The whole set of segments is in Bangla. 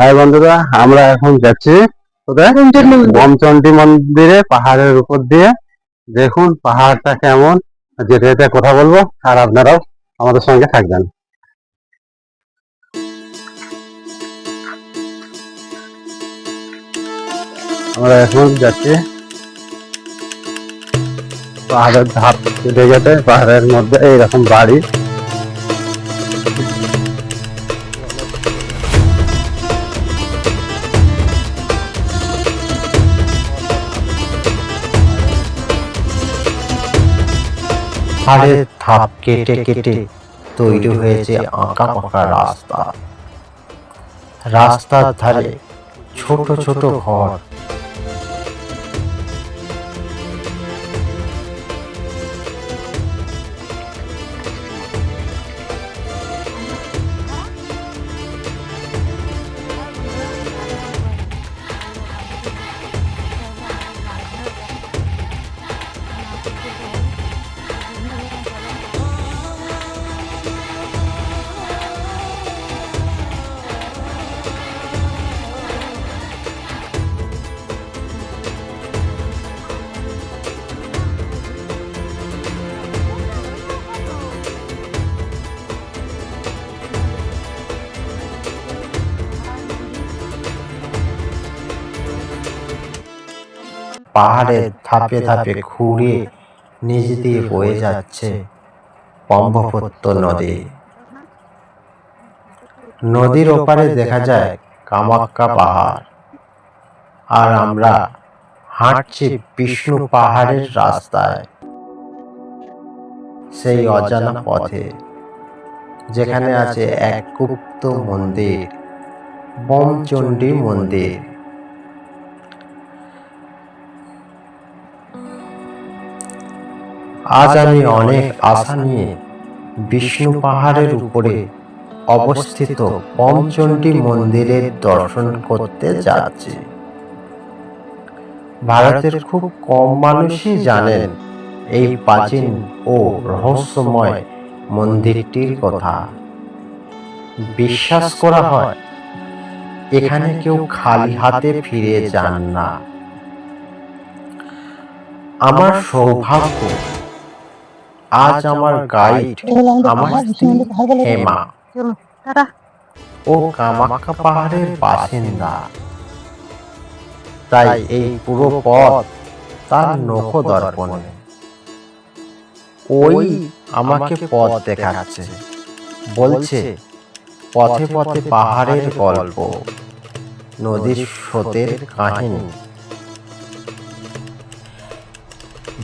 হ্যাঁ বন্ধুরা আমরা এখন যাচ্ছি কোথায় বমচন্ডী মন্দিরে। পাহাড়ের উপর দিয়ে। দেখুন পাহাড়টা কেমন। যেতে যেতে কথা বলব আর আপনারাও আমাদের সঙ্গে থাকবেন। আমরা এখন যাচ্ছি। পাহাড়ের ধাপ কেটে কেটে পাহাড়ের মধ্যে এইরকম বাড়ি। পাহাড়ের ধাপ কেটে কেটে তৈরি হয়েছে আঁকা পাকা রাস্তা। রাস্তার ধারে ছোট ছোট ঘর। পাহাড়ের ধাপে ধাপে ঘুরে নিচ দিয়ে বয়ে যাচ্ছে ব্রহ্মপুত্র নদী। নদীর ওপারে দেখা যায় কামাক্কা পাহাড়। আর আমরা হাঁটছি বিষ্ণু পাহাড়ের রাস্তায়। সেই অজানা পথে। যেখানে আছে এক গুপ্ত মন্দির। বমচণ্ডী মন্দির। আজ আমি অনেক আশা নিয়ে বিষ্ণু পাহাড়ের উপরে অবস্থিত পমচণ্ডী মন্দিরের দর্শন করতে যাচ্ছি। ভারতের খুব কম মানুষই জানেন এই প্রাচীন ও রহস্যময় মন্দিরটির কথা। বিশ্বাস করা হয়, এখানে কেউ খালি হাতে ফিরে যান না। আমার সৌভাগ্য আজ আমার গাইড আমার স্ত্রী হেমা। ও কামাখ্যা পাহাড়ের বাসিন্দা। তাই এই পুরো পথ তার নখ দর্পণে ওই আমাকে পথ দেখাচ্ছে। বলছে পথে পথে পাহাড়ের গল্প। নদীর স্রোতের কাহিনী।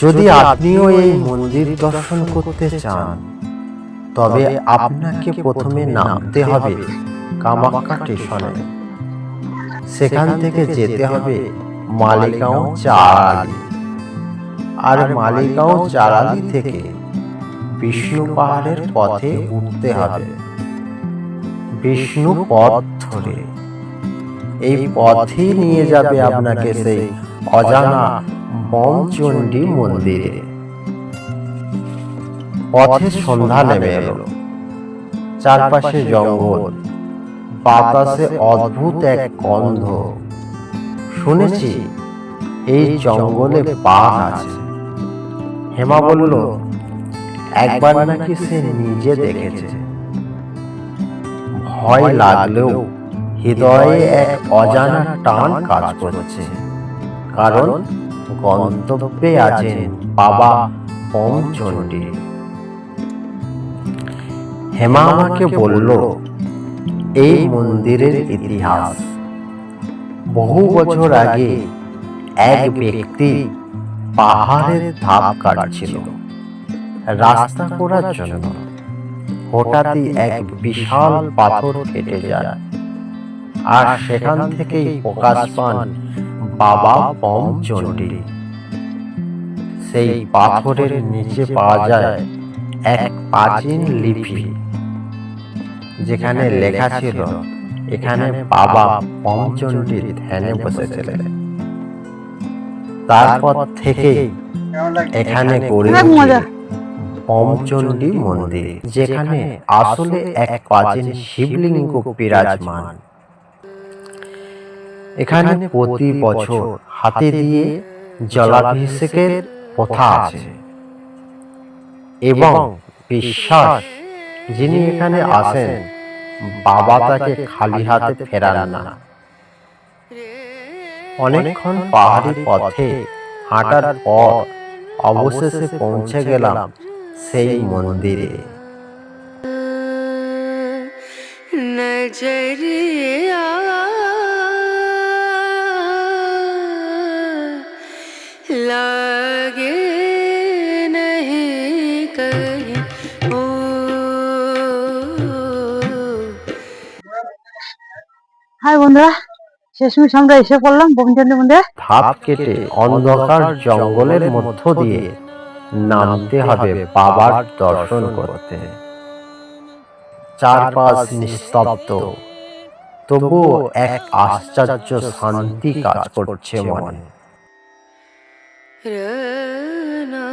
যদি আপনিও এই মন্দির দর্শন করতে চান তবে আপনাকে প্রথমে নামতে হবে কামাখ্যা স্টেশনে। সেখান থেকে যেতে হবে মালিগাঁও চারালি আর মালিগাঁও চারালি থেকে বিষ্ণু পাহাড়ের পথে উঠতে হবে। বিষ্ণু পথ ধরে। এই পথই নিয়ে যাবে আপনাকে সেই অজানা বমচণ্ডী মন্দিরে। পথে সন্ধ্যা নেমে এলো। চারপাশে জঙ্গল। বাতাসে অদ্ভুত এক গন্ধ। শুনেছি এই জঙ্গলে বাঘ আছে। হেমা বলল একবার নাকি সে নিজে দেখেছে। ভয় লাগলেও হৃদয়ে এক অজানা টান কাজ করছে। কারণ গন্তব্যে আছেন বাবা পমচণ্ডী। হেমা আমাকে বলল, এই মন্দিরের ইতিহাস। বহু বছর আগে এক ব্যক্তি পাহাড়ের ধাপ কাটছিল, রাস্তা করার জন্য। হঠাৎই এক বিশাল পাথর কেটে যায়, আর সেখান থেকেই প্রকাশ পান বাবা পম পমচণ্ডী সেই পাথরের নিচে পাওয়া যায় এক প্রাচীন লিপি যেখানে লেখা ছিল এখানে বাবা পমচণ্ডী ধ্যানে বসেছিলেন। তারপর থেকে এখানে গড়ে ওঠে পমচণ্ডী মন্দির যেখানে আসলে এক প্রাচীন শিবলিঙ্গ বিরাজমান। এখানে প্রতি বছর হাতে দিয়ে জলাভিষেকের প্রথা আছে। এবং বিশ্বাস যিনি এখানে আসেন বাবা তাকে খালি হাতে ফেরান না। অনেকক্ষণ পাহাড়ি পথে হাঁটার পর অবশেষে পৌঁছে গেলাম সেই মন্দিরে। নজরিয়া लागे नहीं कहीं ओ হাই বন্ধুরা শেষমেশ আমরা এসে পড়লাম বোমচন্ডী মন্দিরে ধাপ কেটে অন্ধকার জঙ্গলের মধ্য দিয়ে নামতে হবে বাবার দর্শন করতে চারপাশ নিস্তব্ধ তবুও এক আশ্চর্য শান্তি কাজ করছে মনে रना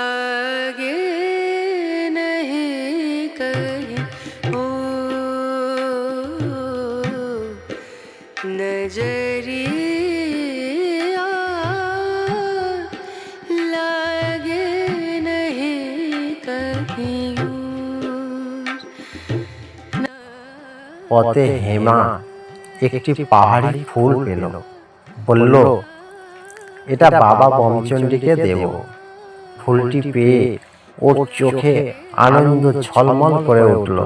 लागे नहीं कहीं ओ नजरिया लागे नहीं कहीं और। পথে হেমা একটি পাহাড়ি ফুল পেল বলল এটা বাবা বমচণ্ডীকে দেব ফুলটি পেয়ে ওর চোখে আনন্দ ছলমল করে উঠল।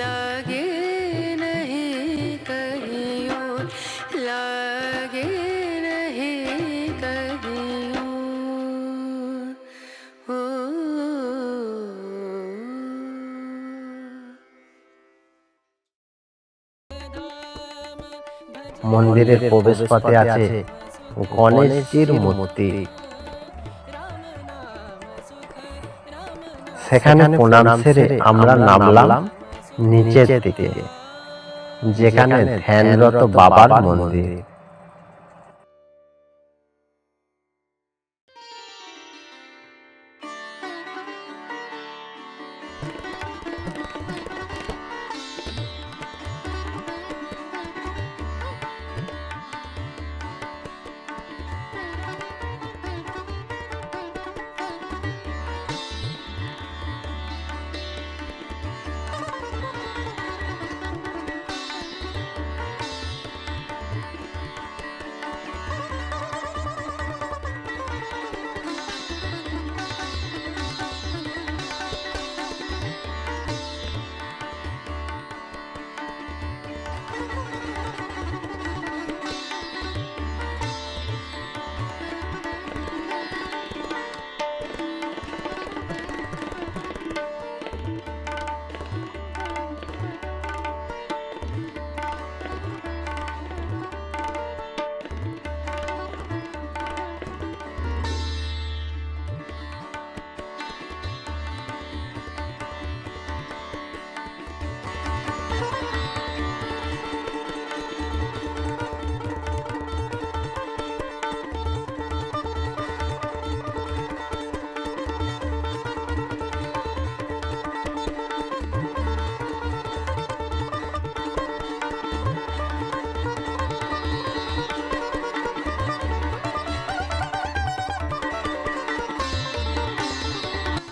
লাগে নহি কহিও লাগে নহি কহিও মন্দিরের প্রবেশ পথে আছে গণেশজির মূর্তি। সেখানে প্রণাম সেরে আমরা নামলাম। নিচের দিকে যেখানে ধ্যানরত বাবার মন্দির।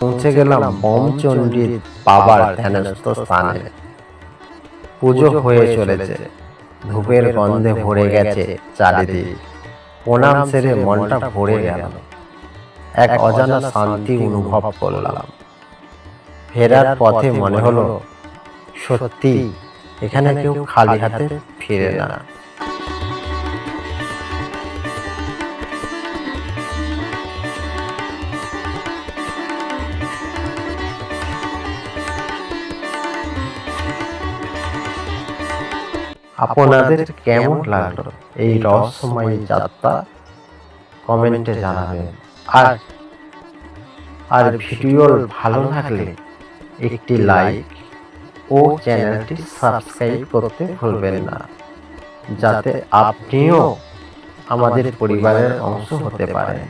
পৌঁছে গেলাম বোমচণ্ডীর বাবার ধ্যানস্থ স্থানে। পুজো হয়ে চলেছে। ধূপের গন্ধে ভরে গেছে চারিদিক। প্রণাম সেরে মনটা ভরে গেল। এক অজানা শান্তি অনুভব করলাম। ফেরার পথে মনে হলো, সত্যি, এখানে কেউ খালি হাতে ফিরে না। আপনাদের কেমন লাগল এই রহস্যময় যাত্রা? কমেন্টে জানাবেন। আর আর ভিডিও ভালো লাগলে একটি লাইক ও চ্যানেলটি সাবস্ক্রাইব করতে ভুলবেন না, যাতে আপনিও আমাদের পরিবারের অংশ হতে পারেন।